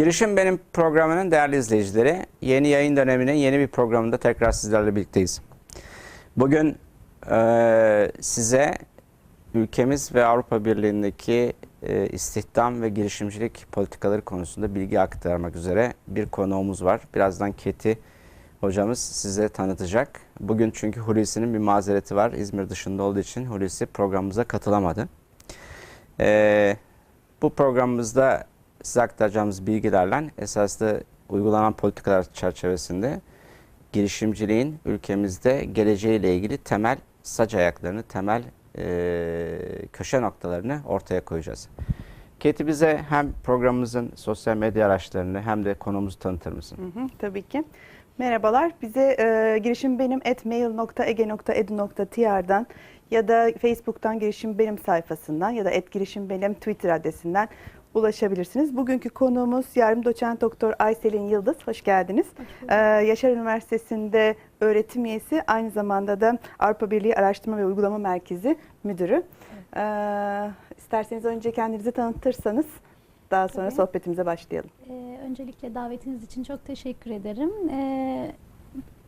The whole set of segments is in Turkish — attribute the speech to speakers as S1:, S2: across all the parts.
S1: Girişim Benim programının değerli izleyicileri, yeni yayın döneminin yeni bir programında tekrar sizlerle birlikteyiz. Bugün eee, size ülkemiz ve Avrupa Birliği'ndeki eee, istihdam ve girişimcilik politikaları konusunda bilgi aktarmak üzere bir konuğumuz var. Birazdan Keti hocamız size tanıtacak. Bugün çünkü Hulusi'nin bir mazereti var. İzmir dışında olduğu için Hulusi programımıza katılamadı. Eee bu programımızda size aktaracağımız bilgilerle esaslı uygulanan politikalar çerçevesinde girişimciliğin ülkemizde geleceğiyle ilgili temel saç ayaklarını, temel eee, köşe noktalarını ortaya koyacağız. Keti bize hem programımızın sosyal medya araçlarını hem de konumuzu tanıtır mısın?
S2: Hı hı, tabii ki. Merhabalar. Bize e, girişim benim mail.ege.edu.tr'dan ya da Facebook'tan girişim benim sayfasından ya da et girişim benim Twitter adresinden ulaşabilirsiniz. Bugünkü konuğumuz yarım doçent doktor Ayselin Yıldız. Hoş geldiniz. Ee, Yaşar Üniversitesi'nde öğretim üyesi, aynı zamanda da Avrupa Birliği Araştırma ve Uygulama Merkezi müdürü. Ee, isterseniz önce kendinizi tanıtırsanız daha sonra
S3: Tabii.
S2: sohbetimize başlayalım.
S3: Ee, öncelikle davetiniz için çok teşekkür ederim. Ee,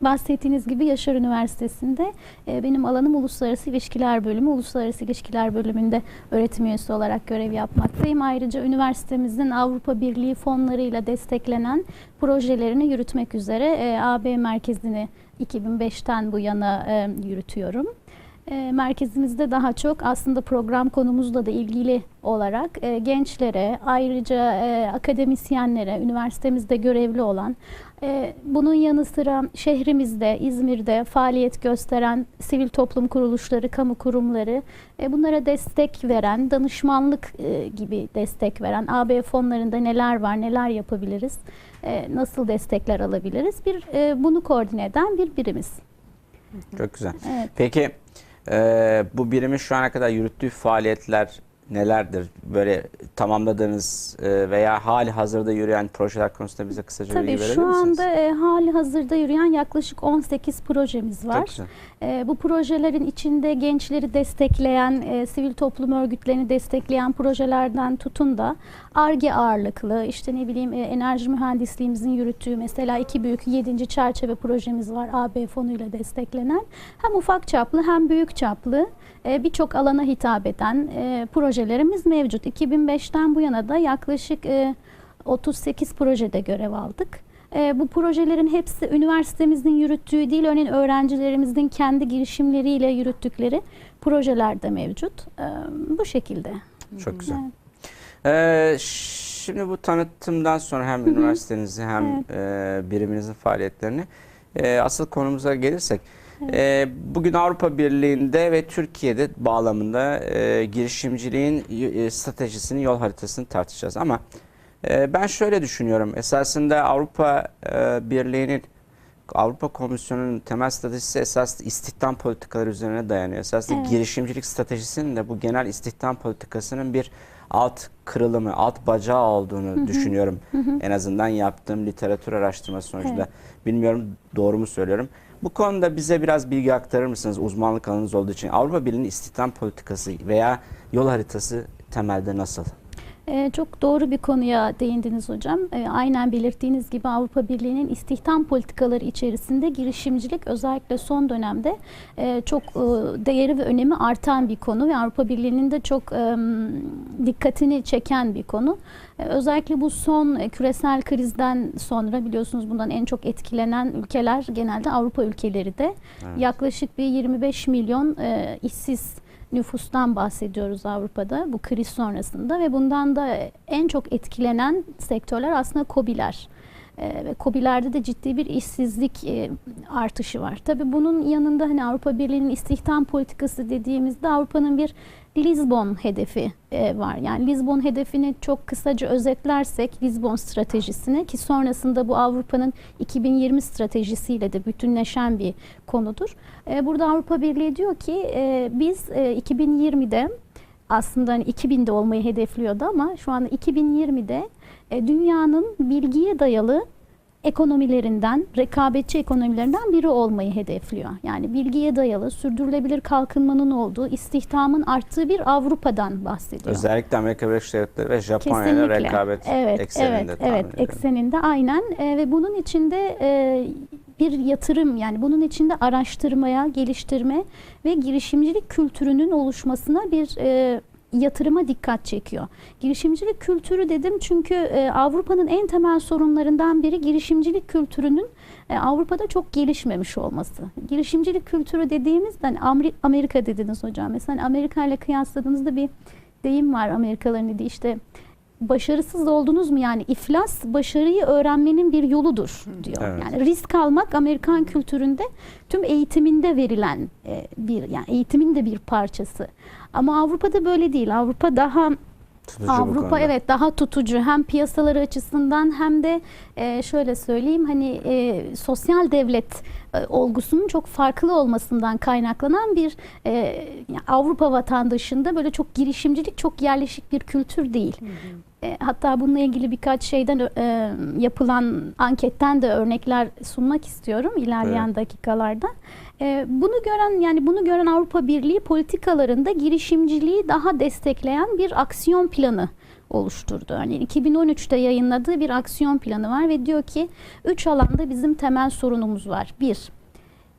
S3: bahsettiğiniz gibi Yaşar Üniversitesi'nde e, benim alanım Uluslararası İlişkiler Bölümü. Uluslararası İlişkiler Bölümünde öğretim üyesi olarak görev yapmaktayım. Ayrıca üniversitemizin Avrupa Birliği fonlarıyla desteklenen projelerini yürütmek üzere e, AB merkezini 2005'ten bu yana e, yürütüyorum. E, merkezimizde daha çok aslında program konumuzla da ilgili olarak e, gençlere, ayrıca e, akademisyenlere, üniversitemizde görevli olan, bunun yanı sıra şehrimizde, İzmir'de faaliyet gösteren sivil toplum kuruluşları, kamu kurumları, e, bunlara destek veren, danışmanlık e, gibi destek veren, AB fonlarında neler var, neler yapabiliriz, e, nasıl destekler alabiliriz, bir bunu koordine eden bir birimiz.
S1: Çok güzel.
S3: Evet.
S1: Peki bu birimin şu ana kadar yürüttüğü faaliyetler nelerdir? Böyle tamamladığınız eee, veya hali hazırda yürüyen projeler konusunda bize kısaca
S3: Tabii
S1: bilgi verebilir
S3: şu
S1: misiniz?
S3: anda e, hali hazırda yürüyen yaklaşık 18 projemiz var.
S1: Çok güzel.
S3: E, bu projelerin içinde gençleri destekleyen, e, sivil toplum örgütlerini destekleyen projelerden tutun da ARGE ağırlıklı, işte ne bileyim e, enerji mühendisliğimizin yürüttüğü mesela iki büyük yedinci çerçeve projemiz var AB fonuyla desteklenen. Hem ufak çaplı hem büyük çaplı e, birçok alana hitap eden e, projelerimiz mevcut. 2005'ten bu yana da yaklaşık e, 38 projede görev aldık. E, bu projelerin hepsi üniversitemizin yürüttüğü değil, örneğin öğrencilerimizin kendi girişimleriyle yürüttükleri projeler de mevcut. E, bu şekilde.
S1: Çok güzel.
S3: Evet.
S1: Ee, şimdi bu tanıtımdan sonra hem üniversitenizi hem e, biriminizin faaliyetlerini e, asıl konumuza gelirsek e, bugün Avrupa Birliği'nde ve Türkiye'de bağlamında e, girişimciliğin e, stratejisini, yol haritasını tartışacağız ama ben şöyle düşünüyorum esasında Avrupa e, Birliği'nin Avrupa Komisyonu'nun temel stratejisi esas istihdam politikaları üzerine dayanıyor. Esasında
S3: Evet.
S1: girişimcilik stratejisinin de bu genel istihdam politikasının bir alt kırılımı, alt bacağı olduğunu düşünüyorum. En azından yaptığım literatür araştırması sonucunda. Bilmiyorum doğru mu söylüyorum. Bu konuda bize biraz bilgi aktarır mısınız uzmanlık alanınız olduğu için? Avrupa Birliği'nin istihdam politikası veya yol haritası temelde nasıl?
S3: Ee, çok doğru bir konuya değindiniz hocam. Ee, aynen belirttiğiniz gibi Avrupa Birliği'nin istihdam politikaları içerisinde girişimcilik özellikle son dönemde e, çok e, değeri ve önemi artan bir konu ve Avrupa Birliği'nin de çok e, dikkatini çeken bir konu. E, özellikle bu son e, küresel krizden sonra biliyorsunuz bundan en çok etkilenen ülkeler genelde Avrupa ülkeleri de.
S1: Evet.
S3: Yaklaşık bir 25 milyon e, işsiz nüfustan bahsediyoruz Avrupa'da bu kriz sonrasında ve bundan da en çok etkilenen sektörler aslında KOBİ'ler. Ee, ve KOBİ'lerde de ciddi bir işsizlik e, artışı var. Tabii bunun yanında hani Avrupa Birliği'nin istihdam politikası dediğimizde Avrupa'nın bir Lisbon hedefi e, var. Yani Lisbon hedefini çok kısaca özetlersek Lisbon stratejisini ki sonrasında bu Avrupa'nın 2020 stratejisiyle de bütünleşen bir konudur. E, burada Avrupa Birliği diyor ki e, biz e, 2020'de aslında hani 2000'de olmayı hedefliyordu ama şu anda 2020'de e, dünyanın bilgiye dayalı ekonomilerinden, rekabetçi ekonomilerinden biri olmayı hedefliyor. Yani bilgiye dayalı, sürdürülebilir kalkınmanın olduğu, istihdamın arttığı bir Avrupa'dan bahsediyor.
S1: Özellikle Amerika Birleşik Devletleri ve Japonya'yla rekabet
S3: evet,
S1: ekseninde
S3: evet, evet,
S1: ediyorum.
S3: ekseninde aynen E, ve bunun içinde e, bir yatırım yani bunun içinde araştırmaya, geliştirme ve girişimcilik kültürünün oluşmasına bir e, yatırıma dikkat çekiyor. Girişimcilik kültürü dedim çünkü e, Avrupa'nın en temel sorunlarından biri girişimcilik kültürünün e, Avrupa'da çok gelişmemiş olması. Girişimcilik kültürü dediğimizde hani Ameri- Amerika dediniz hocam. Mesela Amerika ile kıyasladığınızda bir deyim var Amerikalıların dediği işte başarısız oldunuz mu yani iflas başarıyı öğrenmenin bir yoludur diyor.
S1: Evet.
S3: Yani risk almak Amerikan kültüründe tüm eğitiminde verilen e, bir yani eğitimin de bir parçası. Ama Avrupa'da böyle değil. Avrupa daha
S1: Tutucu
S3: Avrupa evet daha tutucu hem piyasaları açısından hem de e, şöyle söyleyeyim hani e, sosyal devlet e, olgusunun çok farklı olmasından kaynaklanan bir e, Avrupa vatandaşında böyle çok girişimcilik çok yerleşik bir kültür değil. E, hatta bununla ilgili birkaç şeyden e, yapılan anketten de örnekler sunmak istiyorum ilerleyen dakikalarda. E, bunu gören yani bunu gören Avrupa Birliği politikalarında girişimciliği daha destekleyen bir aksiyon planı oluşturdu. Hani 2013'te yayınladığı bir aksiyon planı var ve diyor ki üç alanda bizim temel sorunumuz var. Bir,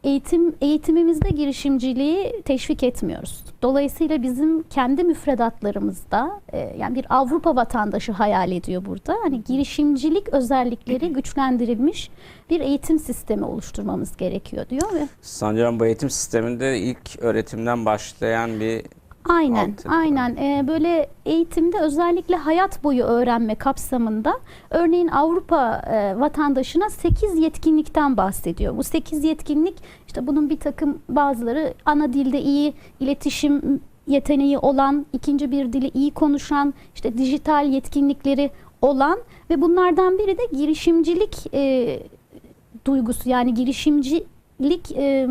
S3: eğitim eğitimimizde girişimciliği teşvik etmiyoruz. Dolayısıyla bizim kendi müfredatlarımızda e, yani bir Avrupa vatandaşı hayal ediyor burada. Hani girişimcilik özellikleri güçlendirilmiş bir eğitim sistemi oluşturmamız gerekiyor diyor ve
S1: Sanıyorum bu eğitim sisteminde ilk öğretimden başlayan bir
S3: Aynen, aynen. Ee, böyle eğitimde özellikle hayat boyu öğrenme kapsamında örneğin Avrupa e, vatandaşına 8 yetkinlikten bahsediyor. Bu 8 yetkinlik işte bunun bir takım bazıları ana dilde iyi iletişim yeteneği olan, ikinci bir dili iyi konuşan, işte dijital yetkinlikleri olan ve bunlardan biri de girişimcilik e, duygusu yani girişimcilik e,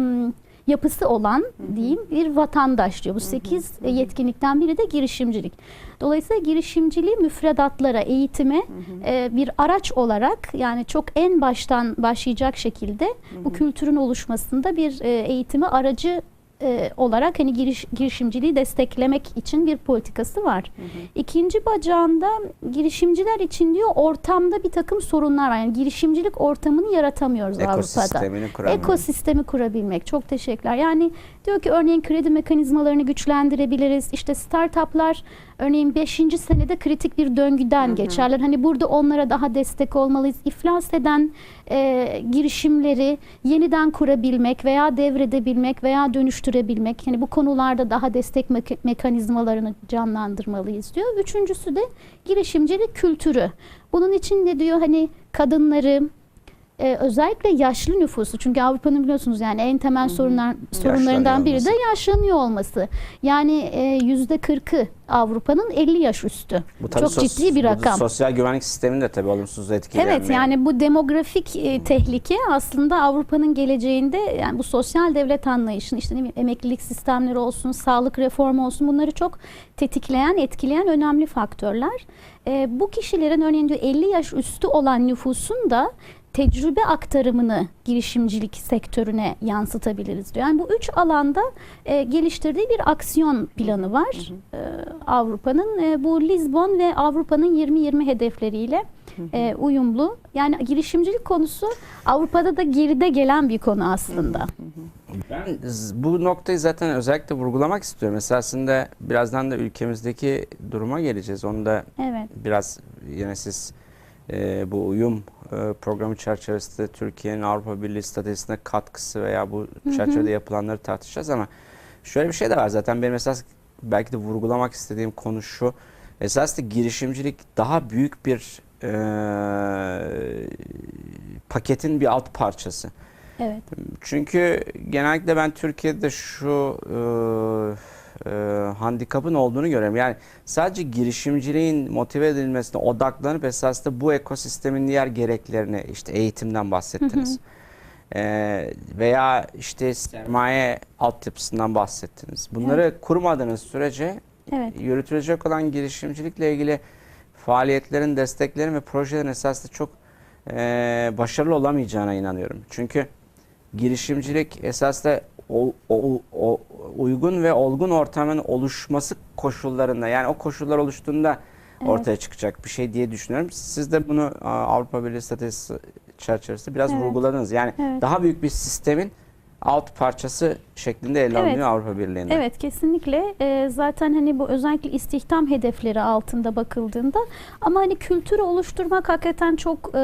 S3: yapısı olan diyeyim bir vatandaş diyor. Bu 8 yetkinlikten biri de girişimcilik. Dolayısıyla girişimciliği müfredatlara, eğitime e, bir araç olarak yani çok en baştan başlayacak şekilde bu kültürün oluşmasında bir e, eğitimi aracı e, olarak hani giriş, girişimciliği desteklemek için bir politikası var. İkinci bacağında girişimciler için diyor ortamda bir takım sorunlar var. Yani girişimcilik ortamını yaratamıyoruz Avrupa'da.
S1: ekosistemini kuramıyor.
S3: Ekosistemi kurabilmek. Çok teşekkürler. Yani diyor ki örneğin kredi mekanizmalarını güçlendirebiliriz. İşte startuplar örneğin 5. senede kritik bir döngüden geçerler. Hani burada onlara daha destek olmalıyız. İflas eden e, girişimleri yeniden kurabilmek veya devredebilmek veya dönüştürebilmek. Hani bu konularda daha destek mek- mekanizmalarını canlandırmalıyız diyor. Üçüncüsü de girişimcilik kültürü. Bunun için de diyor hani kadınları, e, özellikle yaşlı nüfusu çünkü Avrupa'nın biliyorsunuz yani en temel sorunlar sorunlarından biri de yaşlanıyor olması. Yani e, yüzde 40'ı Avrupa'nın 50 yaş üstü.
S1: Bu tabii
S3: Çok
S1: sos-
S3: ciddi bir
S1: bu
S3: rakam.
S1: Sosyal güvenlik sistemini de tabii olumsuz etkileyen
S3: Evet yani bu demografik e, tehlike aslında Avrupa'nın geleceğinde yani bu sosyal devlet anlayışını işte ne bileyim emeklilik sistemleri olsun, sağlık reformu olsun bunları çok tetikleyen, etkileyen önemli faktörler. E, bu kişilerin örneğin diyor 50 yaş üstü olan nüfusun da tecrübe aktarımını girişimcilik sektörüne yansıtabiliriz diyor. Yani bu üç alanda e, geliştirdiği bir aksiyon planı var e, Avrupa'nın. E, bu Lisbon ve Avrupa'nın 2020 hedefleriyle e, uyumlu. Yani girişimcilik konusu Avrupa'da da geride gelen bir konu aslında.
S1: Ben bu noktayı zaten özellikle vurgulamak istiyorum. Esasında birazdan da ülkemizdeki duruma geleceğiz. Onu da
S3: Evet.
S1: biraz yine siz e, bu uyum e, programı çerçevesinde Türkiye'nin Avrupa Birliği stratejisine katkısı veya bu çerçevede yapılanları tartışacağız ama şöyle bir şey de var zaten benim esas belki de vurgulamak istediğim konu şu. Esasında girişimcilik daha büyük bir e, paketin bir alt parçası.
S3: Evet.
S1: Çünkü genellikle ben Türkiye'de şu e, e, handikapın olduğunu görüyorum. Yani sadece girişimciliğin motive edilmesine odaklanıp esasında bu ekosistemin diğer gereklerini işte eğitimden bahsettiniz. E, veya işte sermaye altyapısından bahsettiniz. Bunları kurmadığınız sürece
S3: Evet.
S1: yürütülecek olan girişimcilikle ilgili faaliyetlerin, desteklerin ve projelerin esasında çok e, başarılı olamayacağına inanıyorum. Çünkü girişimcilik esas da o, o- o- uygun ve olgun ortamın oluşması koşullarında yani o koşullar oluştuğunda
S3: Evet.
S1: ortaya çıkacak bir şey diye düşünüyorum. Siz de bunu Avrupa Birliği stratejisi çerçevesinde biraz
S3: Evet.
S1: vurguladınız. Yani
S3: Evet.
S1: daha büyük bir sistemin alt parçası şeklinde ele
S3: Evet.
S1: alınıyor Avrupa Birliği'nde.
S3: Evet kesinlikle Ee, zaten hani bu özellikle istihdam hedefleri altında bakıldığında ama hani kültürü oluşturmak hakikaten çok e,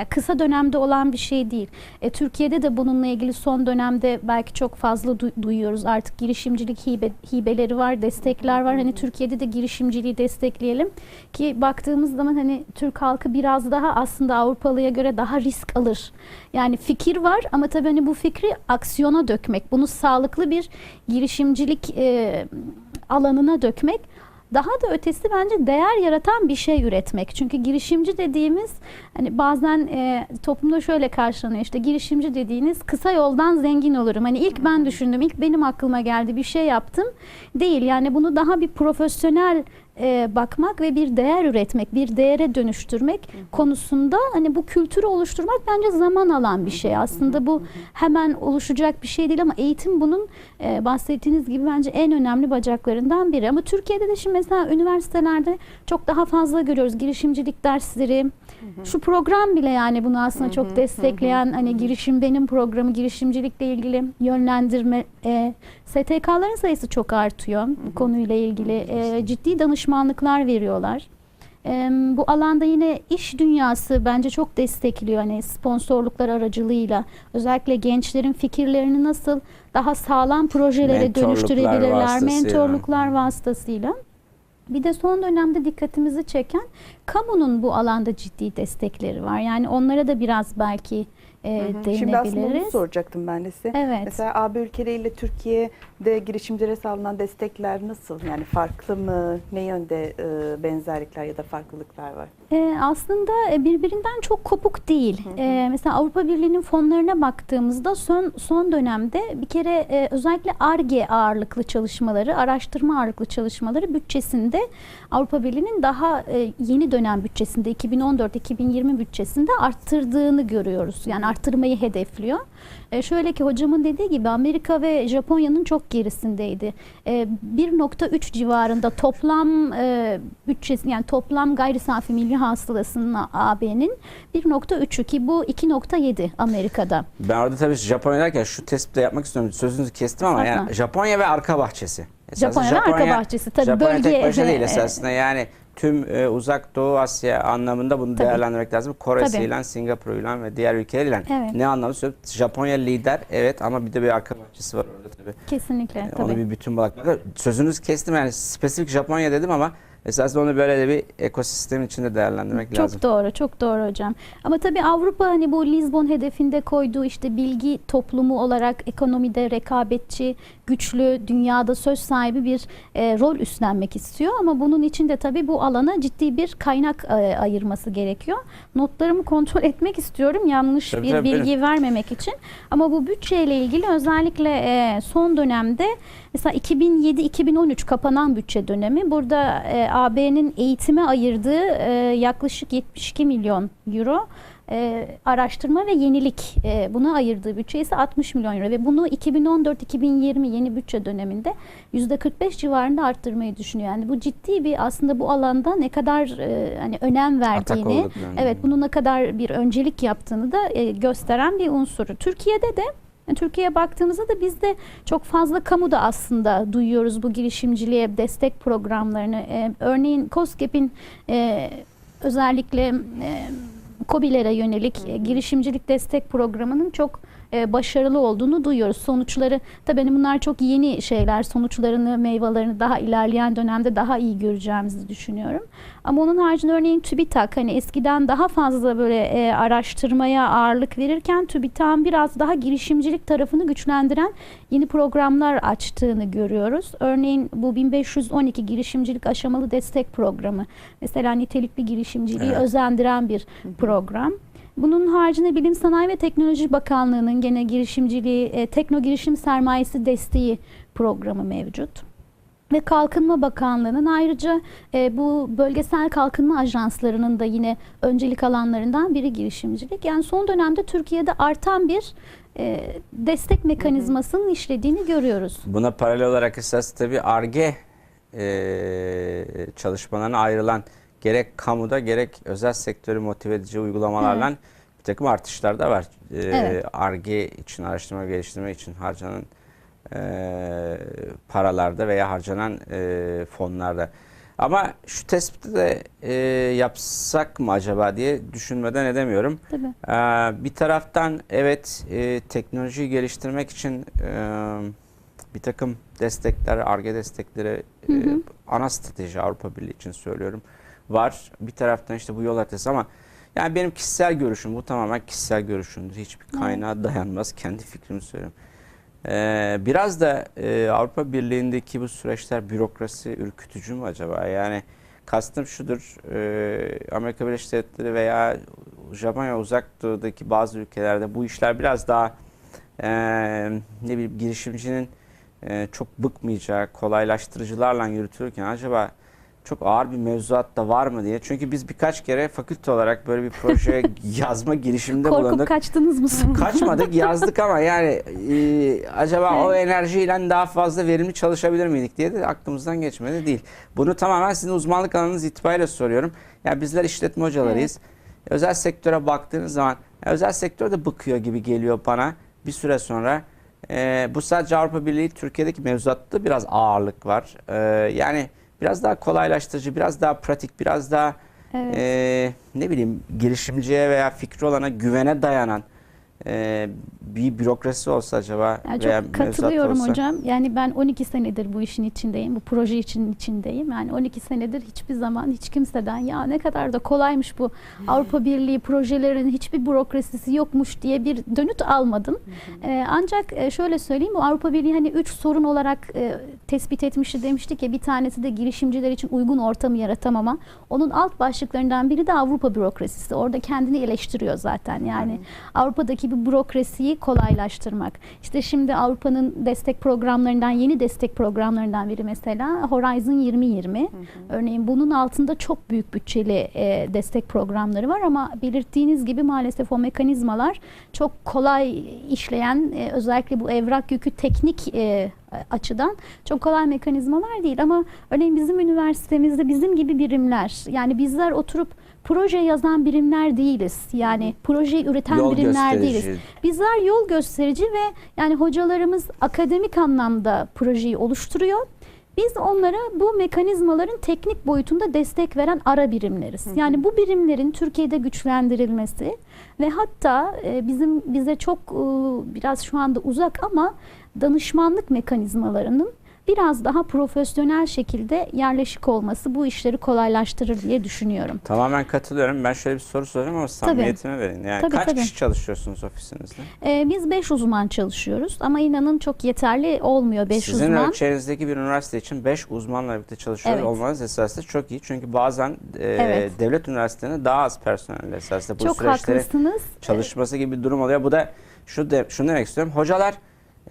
S3: ya kısa dönemde olan bir şey değil. E, Türkiye'de de bununla ilgili son dönemde belki çok fazla du- duyuyoruz artık girişimcilik hibe, hibeleri var, destekler var. Hani Türkiye'de de girişimciliği destekleyelim ki baktığımız zaman hani Türk halkı biraz daha aslında Avrupalıya göre daha risk alır. Yani fikir var ama tabii hani bu fikri aksiyona dökmek, bunu sağlıklı bir girişimcilik e, alanına dökmek daha da ötesi bence değer yaratan bir şey üretmek. Çünkü girişimci dediğimiz hani bazen e, toplumda şöyle karşılanıyor işte girişimci dediğiniz kısa yoldan zengin olurum. Hani ilk ben düşündüm, ilk benim aklıma geldi bir şey yaptım. Değil yani bunu daha bir profesyonel e, bakmak ve bir değer üretmek, bir değere dönüştürmek konusunda hani bu kültürü oluşturmak bence zaman alan bir şey. Aslında bu hemen oluşacak bir şey değil ama eğitim bunun e, bahsettiğiniz gibi bence en önemli bacaklarından biri. Ama Türkiye'de de şimdi mesela üniversitelerde çok daha fazla görüyoruz girişimcilik dersleri. Şu program bile yani bunu aslında çok destekleyen hani girişim benim programı girişimcilikle ilgili yönlendirme e, STK'ların sayısı çok artıyor bu konuyla ilgili. E, ciddi danışmanlıklar veriyorlar. E, bu alanda yine iş dünyası bence çok destekliyor hani sponsorluklar aracılığıyla. Özellikle gençlerin fikirlerini nasıl daha sağlam projelere
S1: Mentorluklar
S3: dönüştürebilirler,
S1: vasıtasıyla.
S3: mentorluklar vasıtasıyla. Bir de son dönemde dikkatimizi çeken kamunun bu alanda ciddi destekleri var. Yani onlara da biraz belki e,
S2: Hı hı. Şimdi aslında onu
S3: değinebiliriz.
S2: soracaktım ben de size.
S3: Evet.
S2: Mesela AB ülkeleriyle Türkiye'de girişimcilere sağlanan destekler nasıl? Yani farklı mı? Ne yönde e, benzerlikler ya da farklılıklar var?
S3: Ee, aslında e, birbirinden çok kopuk değil. Ee, mesela Avrupa Birliği'nin fonlarına baktığımızda son son dönemde bir kere e, özellikle ARGE ağırlıklı çalışmaları, araştırma ağırlıklı çalışmaları bütçesinde Avrupa Birliği'nin daha e, yeni dönem bütçesinde 2014-2020 bütçesinde arttırdığını görüyoruz. Yani arttırmayı hedefliyor. E, şöyle ki hocamın dediği gibi Amerika ve Japonya'nın çok gerisindeydi. E, 1.3 civarında toplam e, bütçesi yani toplam gayri safi milli hasılasının AB'nin 1.3'ü ki bu 2.7 Amerika'da.
S1: Ben orada tabii Japonya derken şu tespit de yapmak istiyorum. Sözünüzü kestim ama yani Japonya ve arka bahçesi. Esasında
S3: Japonya ve arka bahçesi. Tabii
S1: Japonya
S3: bölge
S1: tek başına
S3: ve-
S1: değil esasında. Yani tüm e, uzak doğu Asya anlamında bunu
S3: Tabii.
S1: değerlendirmek lazım. Kore'siyle, Singapur'uyla ve diğer ülkelerle.
S3: Evet.
S1: Ne anlamı söylüyorum? Japonya lider evet ama bir de bir arka bahçesi var orada tabii.
S3: Kesinlikle
S1: Yani
S3: tabii.
S1: Onu bir bütün bakmak. Sözünüz kestim yani spesifik Japonya dedim ama esasında onu böyle de bir ekosistem içinde değerlendirmek
S3: Çok
S1: lazım.
S3: doğru, çok doğru hocam. Ama tabii Avrupa hani bu Lizbon hedefinde koyduğu işte bilgi toplumu olarak ekonomide rekabetçi, güçlü, dünyada söz sahibi bir e, rol üstlenmek istiyor. Ama bunun için de tabii bu alana ciddi bir kaynak e, ayırması gerekiyor. Notlarımı kontrol etmek istiyorum yanlış
S1: Tabii,
S3: bir
S1: tabii,
S3: bilgi vermemek için. Ama bu bütçeyle ilgili özellikle e, son dönemde mesela 2007-2013 kapanan bütçe dönemi burada e, AB'nin eğitime ayırdığı e, yaklaşık 72 milyon euro e, araştırma ve yenilik e, buna ayırdığı bütçe ise 60 milyon euro ve bunu 2014-2020 yeni bütçe döneminde %45 civarında arttırmayı düşünüyor. Yani bu ciddi bir aslında bu alanda ne kadar e, hani önem verdiğini,
S1: olduklarını.
S3: evet bunu ne kadar bir öncelik yaptığını da e, gösteren bir unsuru. Türkiye'de de yani Türkiye'ye baktığımızda da biz de çok fazla kamuda aslında duyuyoruz bu girişimciliğe destek programlarını. E, örneğin COSGAP'in e, özellikle e, COBİ'lere yönelik e, girişimcilik destek programının çok e, başarılı olduğunu duyuyoruz. Sonuçları tabii hani bunlar çok yeni şeyler. Sonuçlarını, meyvelerini daha ilerleyen dönemde daha iyi göreceğimizi düşünüyorum. Ama onun haricinde örneğin TÜBİTAK hani eskiden daha fazla böyle e, araştırmaya ağırlık verirken TÜBİTAK'ın biraz daha girişimcilik tarafını güçlendiren yeni programlar açtığını görüyoruz. Örneğin bu 1512 girişimcilik aşamalı destek programı. Mesela nitelikli girişimciliği
S1: Evet.
S3: özendiren bir program. Bunun haricinde Bilim Sanayi ve Teknoloji Bakanlığı'nın gene girişimciliği, e, tekno girişim sermayesi desteği programı mevcut. ve Kalkınma Bakanlığı'nın ayrıca e, bu bölgesel kalkınma ajanslarının da yine öncelik alanlarından biri girişimcilik. Yani son dönemde Türkiye'de artan bir e, destek mekanizmasının işlediğini görüyoruz.
S1: Buna paralel olarak esas tabii ARGE e, çalışmalarına ayrılan gerek kamuda gerek özel sektörü motive edici uygulamalarla bir takım artışlar da var. E,
S3: Evet.
S1: ARGE için, araştırma geliştirme için harcanan e, paralarda veya harcanan e, fonlarda. Ama şu tespiti de e, yapsak mı acaba diye düşünmeden edemiyorum.
S3: Tabii.
S1: Ee, bir taraftan evet e, teknolojiyi geliştirmek için e, bir takım destekler, ARGE destekleri e,
S3: Hı hı.
S1: ana strateji Avrupa Birliği için söylüyorum var. Bir taraftan işte bu yol haritası ama yani benim kişisel görüşüm bu tamamen kişisel görüşümdür. Hiçbir kaynağa dayanmaz. Kendi fikrimi söylüyorum. Ee, biraz da e, Avrupa Birliği'ndeki bu süreçler bürokrasi ürkütücü mü acaba? Yani kastım şudur. e, Amerika Birleşik Devletleri veya Japonya uzak doğudaki bazı ülkelerde bu işler biraz daha e, ne bileyim girişimcinin e, çok bıkmayacağı kolaylaştırıcılarla yürütülürken acaba çok ağır bir mevzuat da var mı diye. Çünkü biz birkaç kere fakülte olarak böyle bir proje yazma girişiminde
S3: Korkup
S1: bulunduk.
S3: kaçtınız mı?
S1: Kaçmadık yazdık ama yani e, acaba o enerjiyle daha fazla verimli çalışabilir miydik diye de aklımızdan geçmedi değil. Bunu tamamen sizin uzmanlık alanınız itibariyle soruyorum. Yani bizler işletme hocalarıyız. Özel sektöre baktığınız zaman özel sektör de bıkıyor gibi geliyor bana bir süre sonra. E, bu sadece Avrupa Birliği Türkiye'deki mevzuatta biraz ağırlık var. E, yani biraz daha kolaylaştırıcı, biraz daha pratik, biraz daha
S3: Evet.
S1: e, ne bileyim girişimciye veya fikri olana güvene dayanan e, bir bürokrasi olsa acaba
S3: Yani
S1: veya
S3: çok katılıyorum
S1: olsa.
S3: hocam. Yani ben 12 senedir bu işin içindeyim. Bu proje için içindeyim. Yani 12 senedir hiçbir zaman hiç kimseden ya ne kadar da kolaymış bu Avrupa Birliği projelerinin hiçbir bürokrasisi yokmuş diye bir dönüt almadım. Ee, ancak e, şöyle söyleyeyim bu Avrupa Birliği hani 3 sorun olarak e, tespit etmişti demiştik ya bir tanesi de girişimciler için uygun ortamı yaratamama. Onun alt başlıklarından biri de Avrupa bürokrasisi. Orada kendini eleştiriyor zaten. Yani Avrupa'daki bir bürokrasiyi kolaylaştırmak. İşte şimdi Avrupa'nın destek programlarından, yeni destek programlarından biri mesela Horizon 2020. Örneğin bunun altında çok büyük bütçeli e, destek programları var ama belirttiğiniz gibi maalesef o mekanizmalar çok kolay işleyen, e, özellikle bu evrak yükü teknik e, açıdan çok kolay mekanizmalar değil ama örneğin bizim üniversitemizde bizim gibi birimler yani bizler oturup proje yazan birimler değiliz. Yani projeyi üreten
S1: Yol
S3: birimler
S1: gösterici.
S3: değiliz. Bizler yol gösterici ve yani hocalarımız akademik anlamda projeyi oluştururuyor. Biz onlara bu mekanizmaların teknik boyutunda destek veren ara birimleriz. Yani bu birimlerin Türkiye'de güçlendirilmesi ve hatta e, bizim bize çok e, biraz şu anda uzak ama danışmanlık mekanizmalarının biraz daha profesyonel şekilde yerleşik olması bu işleri kolaylaştırır diye düşünüyorum.
S1: Tamamen katılıyorum. Ben şöyle bir soru soracağım ama samimiyetimi verin. Yani
S3: Tabii,
S1: kaç
S3: tabii.
S1: kişi çalışıyorsunuz ofisinizde?
S3: Ee, biz 5 uzman çalışıyoruz ama inanın çok yeterli olmuyor 5
S1: Sizin
S3: uzman.
S1: ölçeğinizdeki bir üniversite için 5 uzmanla birlikte çalışıyor
S3: Evet.
S1: olmanız esasında çok iyi. Çünkü bazen e,
S3: Evet.
S1: devlet üniversitelerinde daha az personel esasında bu
S3: Çok
S1: süreçleri
S3: haklısınız.
S1: çalışması gibi bir durum oluyor. Bu da şu de, şunu demek istiyorum. Hocalar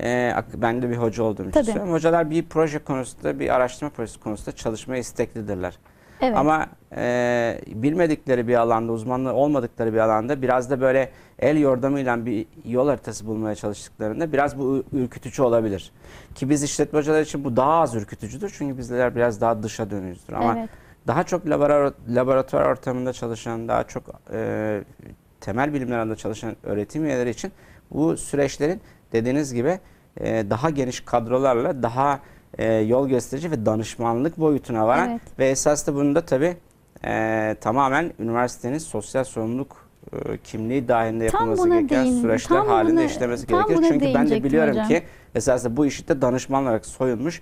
S1: e, ben de bir hoca olduğum için söylüyorum. Hocalar bir proje konusunda, bir araştırma projesi konusunda çalışmaya isteklidirler.
S3: Evet.
S1: Ama e, bilmedikleri bir alanda, uzmanlığı olmadıkları bir alanda biraz da böyle el yordamıyla bir yol haritası bulmaya çalıştıklarında biraz bu ür- ürkütücü olabilir. Ki biz işletme hocaları için bu daha az ürkütücüdür. Çünkü bizler biraz daha dışa dönüyoruzdur. Ama
S3: evet.
S1: daha çok laboratuvar, laboratuvar ortamında çalışan, daha çok e, temel bilimler alanında çalışan öğretim üyeleri için bu süreçlerin dediğiniz gibi e, daha geniş kadrolarla daha e, yol gösterici ve danışmanlık boyutuna varan
S3: Evet.
S1: ve esas da bunun da tabii e, tamamen üniversitenin sosyal sorumluluk e, kimliği dahilinde yapılması gereken
S3: değin-
S1: süreçler halinde
S3: buna-
S1: işlemesi gerekir. Çünkü ben de biliyorum
S3: hocam.
S1: ki esasında bu işte danışman olarak soyulmuş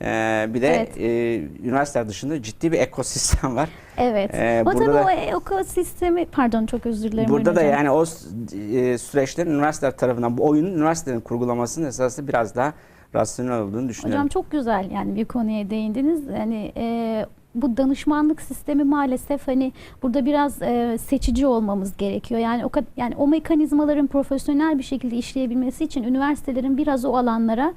S1: e, bir de
S3: Evet.
S1: e, üniversiteler dışında ciddi bir ekosistem var.
S3: Evet.
S1: Ee,
S3: o tabii
S1: da-
S3: o ekosistemi pardon çok özür dilerim.
S1: Burada da
S3: hocam.
S1: yani o e, süreçlerin üniversiteler tarafından bu oyunun üniversitelerin kurgulamasının esasında biraz daha rasyonel olduğunu düşünüyorum.
S3: Hocam çok güzel yani bir konuya değindiniz. Yani e, bu danışmanlık sistemi maalesef hani burada biraz e, seçici olmamız gerekiyor. Yani o yani o mekanizmaların profesyonel bir şekilde işleyebilmesi için üniversitelerin biraz o alanlara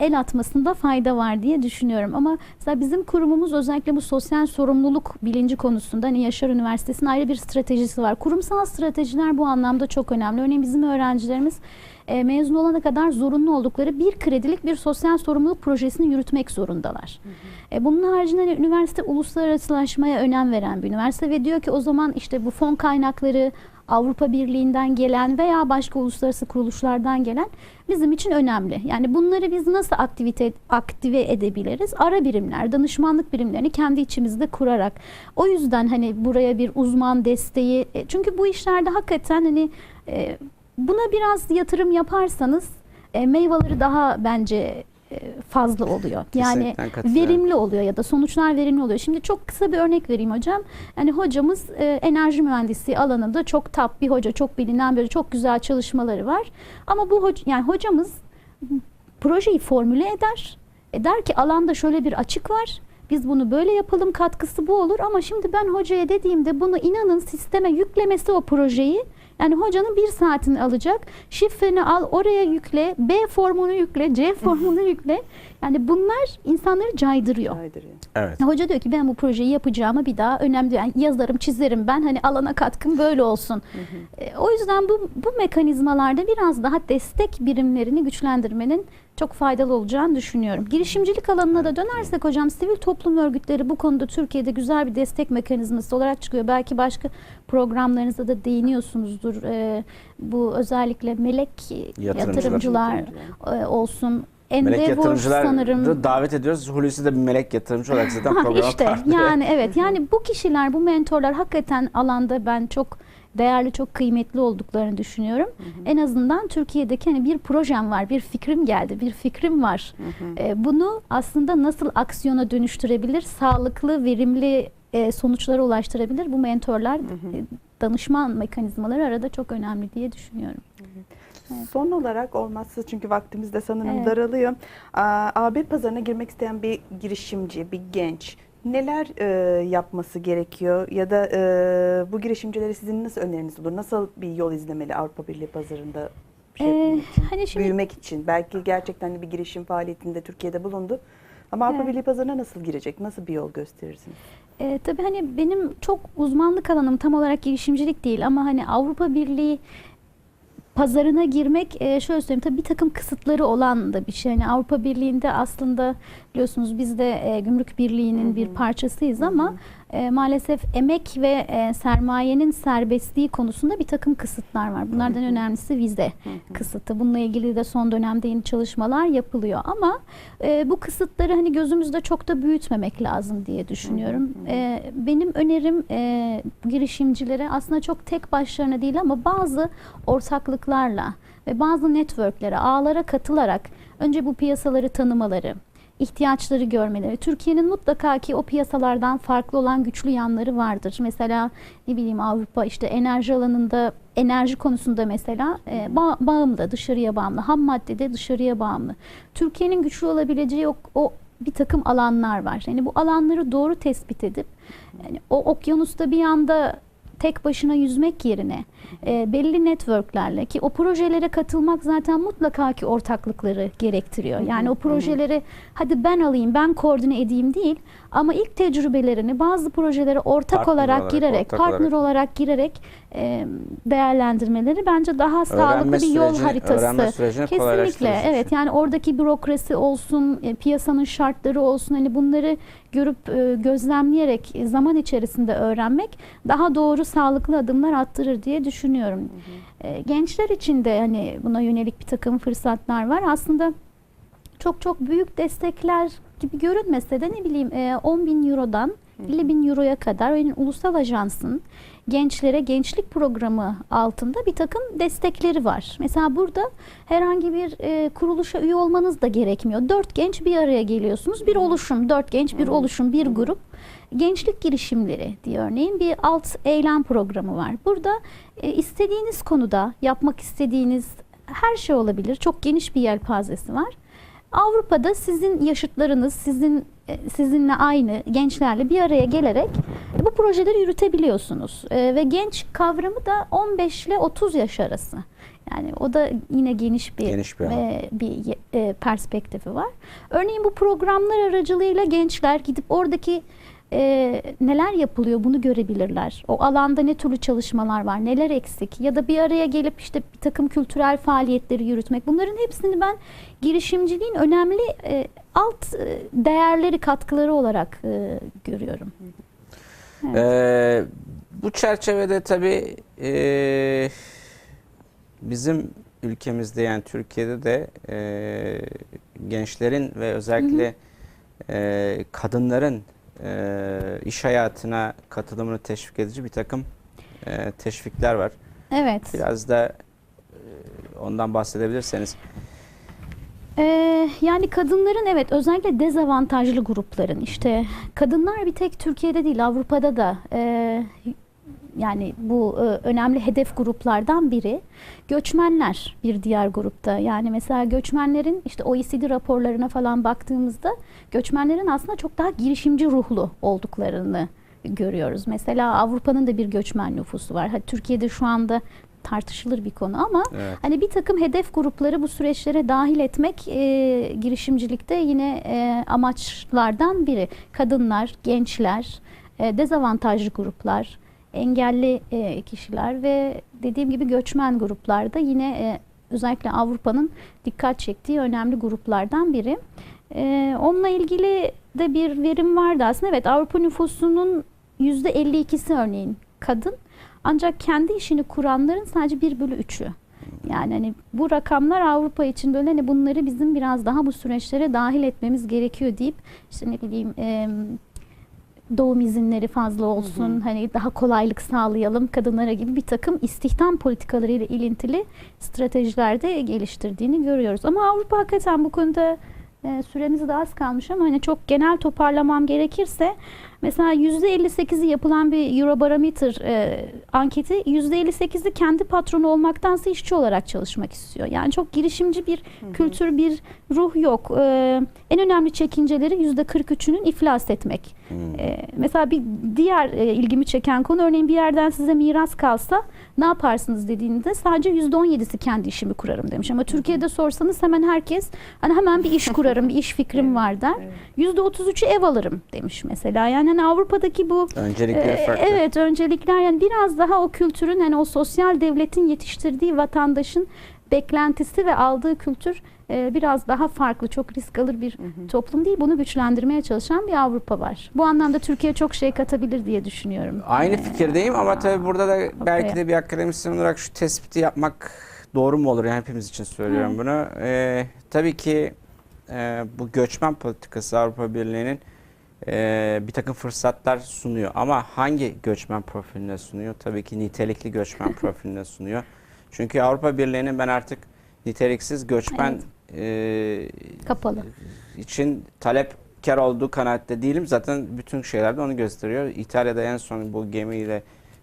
S3: el atmasında fayda var diye düşünüyorum. Ama mesela bizim kurumumuz özellikle bu sosyal sorumluluk bilinci konusunda hani Yaşar Üniversitesi'nin ayrı bir stratejisi var. Kurumsal stratejiler bu anlamda çok önemli. Örneğin bizim öğrencilerimiz e, mezun olana kadar zorunlu oldukları bir kredilik bir sosyal sorumluluk projesini yürütmek zorundalar. E, bunun haricinde hani üniversite uluslararasılaşmaya önem veren bir üniversite ve diyor ki o zaman işte bu fon kaynakları Avrupa Birliği'nden gelen veya başka uluslararası kuruluşlardan gelen bizim için önemli. Yani bunları biz nasıl aktivite aktive edebiliriz? Ara birimler, danışmanlık birimlerini kendi içimizde kurarak. O yüzden hani buraya bir uzman desteği e, çünkü bu işlerde hakikaten hani e, buna biraz yatırım yaparsanız e, meyveleri daha bence fazla oluyor. Yani verimli oluyor ya da sonuçlar verimli oluyor. Şimdi çok kısa bir örnek vereyim hocam. Yani hocamız e, enerji mühendisliği alanında çok tap bir hoca, çok bilinen böyle çok güzel çalışmaları var. Ama bu hoca, yani hocamız projeyi formüle eder. E der ki alanda şöyle bir açık var. Biz bunu böyle yapalım katkısı bu olur ama şimdi ben hocaya dediğimde bunu inanın sisteme yüklemesi o projeyi yani hocanın bir saatini alacak. Şifreni al oraya yükle. B formunu yükle. C formunu yükle. Yani bunlar insanları caydırıyor.
S2: Caydırıyor.
S1: Evet.
S3: Hoca diyor ki ben bu projeyi yapacağıma bir daha önemli. Yani yazarım, çizerim ben hani alana katkım böyle olsun. E, o yüzden bu bu mekanizmalarda biraz daha destek birimlerini güçlendirmenin çok faydalı olacağını düşünüyorum. Girişimcilik alanına da dönersek hocam sivil toplum örgütleri bu konuda Türkiye'de güzel bir destek mekanizması olarak çıkıyor. Belki başka programlarınızda da değiniyorsunuzdur. E, bu özellikle melek
S1: Yatırımcılar.
S3: yatırımcılar e, olsun.
S1: Melek
S3: Endeavor
S1: yatırımcılar
S3: sanırım
S1: da davet ediyoruz. Hulusi de bir melek yatırımcı olarak zaten programa
S3: işte yani evet yani bu kişiler bu mentorlar hakikaten alanda ben çok değerli çok kıymetli olduklarını düşünüyorum. En azından Türkiye'deki hani bir projem var, bir fikrim geldi, bir fikrim var. Ee, bunu aslında nasıl aksiyona dönüştürebilir, sağlıklı, verimli e, sonuçlara ulaştırabilir bu mentorlar, e, danışman mekanizmaları arada çok önemli diye düşünüyorum.
S2: Son olarak olmazsa çünkü vaktimiz de sanırım
S3: Evet.
S2: daralıyor. A1 pazarına girmek isteyen bir girişimci, bir genç neler e, yapması gerekiyor ya da e, bu girişimcilere sizin nasıl öneriniz olur? Nasıl bir yol izlemeli Avrupa Birliği pazarında şey
S3: Ee, hani şimdi
S2: büyümek için? Belki gerçekten bir girişim faaliyetinde Türkiye'de bulundu. Ama Avrupa
S3: Evet.
S2: Birliği pazarına nasıl girecek? Nasıl bir yol gösterirsiniz?
S3: E, tabii hani benim çok uzmanlık alanım tam olarak girişimcilik değil ama hani Avrupa Birliği pazarına girmek e, şöyle söyleyeyim tabii bir takım kısıtları olan da bir şey. Yani Avrupa Birliği'nde aslında biliyorsunuz biz de e, Gümrük Birliği'nin bir parçasıyız ama e, maalesef emek ve e, sermayenin serbestliği konusunda bir takım kısıtlar var. Bunlardan önemlisi vize kısıtı. Bununla ilgili de son dönemde yeni çalışmalar yapılıyor ama e, bu kısıtları hani gözümüzde çok da büyütmemek lazım diye düşünüyorum. E, benim önerim e, girişimcilere aslında çok tek başlarına değil ama bazı ortaklıklarla ve bazı networklere, ağlara katılarak önce bu piyasaları tanımaları, ihtiyaçları görmeleri. Türkiye'nin mutlaka ki o piyasalardan farklı olan güçlü yanları vardır. Mesela ne bileyim Avrupa işte enerji alanında enerji konusunda mesela e, ba- bağımlı, dışarıya bağımlı. Ham maddede dışarıya bağımlı. Türkiye'nin güçlü olabileceği o, o bir takım alanlar var. Yani bu alanları doğru tespit edip yani o okyanusta bir anda tek başına yüzmek yerine e, belli networklerle ki o projelere katılmak zaten mutlaka ki ortaklıkları gerektiriyor. Yani o projeleri hadi ben alayım, ben koordine edeyim değil ama ilk tecrübelerini bazı projelere ortak
S1: Partner
S3: olarak,
S1: olarak,
S3: girerek,
S1: ortak
S3: partner
S1: olarak.
S3: olarak girerek e, değerlendirmeleri bence daha sağlıklı bir yol
S1: süreci-
S3: haritası.
S1: öğrenme sürecini
S3: Kesinlikle evet yani oradaki bürokrasi olsun, e, piyasanın şartları olsun hani bunları görüp e, gözlemleyerek e, zaman içerisinde öğrenmek daha doğru sağlıklı adımlar attırır diye düşünüyorum. E, Gençler için de hani buna yönelik bir takım fırsatlar var. Aslında çok çok büyük destekler gibi görünmese de ne bileyim e, 10 bin eurodan 50 bin euroya kadar yani ulusal ajansın gençlere gençlik programı altında bir takım destekleri var. Mesela burada herhangi bir e, kuruluşa üye olmanız da gerekmiyor. Dört genç bir araya geliyorsunuz. Bir oluşum, dört genç bir oluşum, bir grup. Gençlik girişimleri diye örneğin bir alt eylem programı var. Burada e, istediğiniz konuda yapmak istediğiniz her şey olabilir. Çok geniş bir yelpazesi var. Avrupa'da sizin yaşıtlarınız, sizin e, sizinle aynı gençlerle bir araya gelerek bu projeleri yürütebiliyorsunuz. E, ve genç kavramı da 15 ile 30 yaş arası. Yani o da yine geniş bir,
S1: Geniş bir
S3: e, bir e, perspektifi var. Örneğin bu programlar aracılığıyla gençler gidip oradaki e, neler yapılıyor bunu görebilirler. O alanda ne türlü çalışmalar var, neler eksik ya da bir araya gelip işte bir takım kültürel faaliyetleri yürütmek. Bunların hepsini ben girişimciliğin önemli e, alt e, değerleri, katkıları olarak e, görüyorum. Evet.
S1: Ee, bu çerçevede tabii e, bizim ülkemizde yani Türkiye'de de e, gençlerin ve özellikle e, kadınların e, iş hayatına katılımını teşvik edici bir takım e, teşvikler var.
S3: Evet.
S1: Biraz da e, ondan bahsedebilirseniz.
S3: Ee, yani kadınların evet özellikle dezavantajlı grupların işte kadınlar bir tek Türkiye'de değil Avrupa'da da e, yani bu e, önemli hedef gruplardan biri göçmenler bir diğer grupta yani mesela göçmenlerin işte OECD raporlarına falan baktığımızda göçmenlerin aslında çok daha girişimci ruhlu olduklarını görüyoruz. Mesela Avrupa'nın da bir göçmen nüfusu var. Hadi Türkiye'de şu anda tartışılır bir konu ama
S1: Evet.
S3: Hani bir takım hedef grupları bu süreçlere dahil etmek e, girişimcilikte yine e, amaçlardan biri. Kadınlar, gençler, e, dezavantajlı gruplar, engelli e, kişiler ve dediğim gibi göçmen gruplarda yine e, özellikle Avrupa'nın dikkat çektiği önemli gruplardan biri. E, onunla ilgili de bir verim vardı aslında. Evet Avrupa nüfusunun %52'si örneğin kadın. Ancak kendi işini kuranların sadece 1 bölü 3'ü. Yani hani bu rakamlar Avrupa için böyle hani bunları bizim biraz daha bu süreçlere dahil etmemiz gerekiyor deyip işte ne bileyim doğum izinleri fazla olsun hani daha kolaylık sağlayalım kadınlara gibi bir takım istihdam politikalarıyla ilintili stratejilerde geliştirdiğini görüyoruz. Ama Avrupa hakikaten bu konuda e, süremiz de az kalmış ama hani çok genel toparlamam gerekirse mesela %58'i yapılan bir Eurobarometer e, anketi %58'i kendi patronu olmaktansa işçi olarak çalışmak istiyor. Yani çok girişimci bir kültür, bir ruh yok. E, en önemli çekinceleri %43'ünün iflas etmek. E, mesela bir diğer e, ilgimi çeken konu örneğin bir yerden size miras kalsa ne yaparsınız dediğinde sadece %17'si kendi işimi kurarım demiş. Ama Türkiye'de sorsanız hemen herkes hani hemen bir iş kurarım, bir iş fikrim var der.
S2: Evet.
S3: %33'ü ev alırım demiş mesela. Yani hani Avrupa'daki bu
S1: Öncelikleri
S3: ee,
S1: farklı.
S3: Evet öncelikler yani biraz daha o kültürün hani o sosyal devletin yetiştirdiği vatandaşın beklentisi ve aldığı kültür e, biraz daha farklı. Çok risk alır bir toplum değil. Bunu güçlendirmeye çalışan bir Avrupa var. Bu anlamda Türkiye çok şey katabilir diye düşünüyorum.
S1: Aynı
S3: Ee,
S1: fikirdeyim ama tabii burada da belki
S3: Avrupa'ya.
S1: de bir akademisyen olarak şu tespiti yapmak doğru mu olur? Yani hepimiz için söylüyorum
S3: Evet.
S1: bunu. Ee, tabii ki e, bu göçmen politikası Avrupa Birliği'nin e, bir takım fırsatlar sunuyor. Ama hangi göçmen profiline sunuyor? Tabii ki nitelikli göçmen profiline sunuyor. Çünkü Avrupa Birliği'nin ben artık niteliksiz göçmen e,
S3: Kapalı.
S1: için talepkar olduğu kanaatte değilim. Zaten bütün şeylerde onu gösteriyor. İtalya'da en son bu gemiyle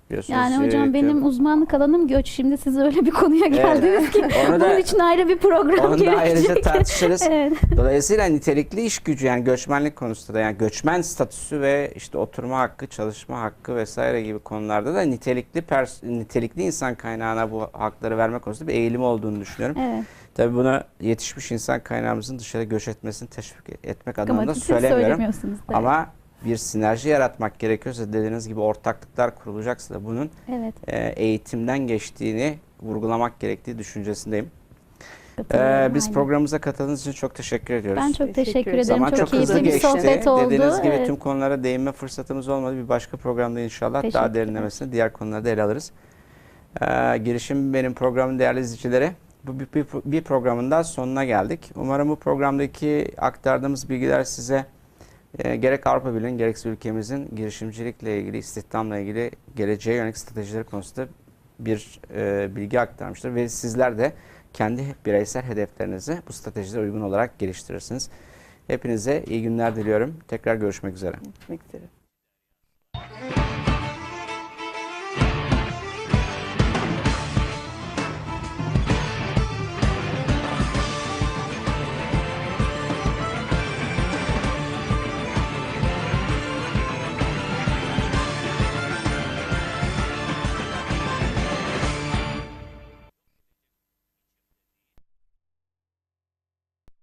S1: biliyorsunuz.
S3: Yani
S1: e,
S3: hocam benim uzmanlık alanım göç. Şimdi siz öyle bir konuya geldiniz ki
S1: onu da
S3: bunun için ayrı bir program
S1: onu da ayrıca
S3: gerekecek.
S1: tartışırız.
S3: evet.
S1: Dolayısıyla nitelikli iş gücü yani göçmenlik konusunda da yani göçmen statüsü ve işte oturma hakkı, çalışma hakkı vesaire gibi konularda da nitelikli pers- nitelikli insan kaynağına bu hakları verme konusunda bir eğilim olduğunu düşünüyorum.
S3: Evet.
S1: Tabii buna yetişmiş insan kaynağımızın dışarı göç etmesini teşvik etmek
S3: Ama
S1: anlamında
S3: siz
S1: söylemiyorum.
S3: da.
S1: Ama bir sinerji yaratmak gerekiyorsa dediğiniz gibi ortaklıklar kurulacaksa da bunun
S3: evet.
S1: e, eğitimden geçtiğini vurgulamak gerektiği düşüncesindeyim. E,
S3: katılıyorum,
S1: biz
S3: aynen.
S1: programımıza katıldığınız için çok teşekkür ediyoruz.
S3: Ben çok
S2: Teşekkür
S3: teşekkür
S2: ederim.
S1: Zaman
S3: çok,
S1: çok,
S3: keyifli bir
S1: geçti.
S3: sohbet oldu.
S1: Dediğiniz gibi
S3: Evet.
S1: tüm konulara değinme fırsatımız olmadı. Bir başka programda inşallah daha
S3: Teşekkürler.
S1: derinlemesine diğer konuları da ele alırız. Ee, girişim benim programın değerli izleyicileri. Bu bir, programın daha sonuna geldik. Umarım bu programdaki aktardığımız bilgiler size e, gerek Avrupa Birliği'nin gerekse ülkemizin girişimcilikle ilgili, istihdamla ilgili geleceğe yönelik stratejileri konusunda bir e, bilgi aktarmıştır. Ve sizler de kendi bireysel hedeflerinizi bu stratejilere uygun olarak geliştirirsiniz. Hepinize iyi günler diliyorum. Tekrar görüşmek üzere.
S2: Görüşmek üzere.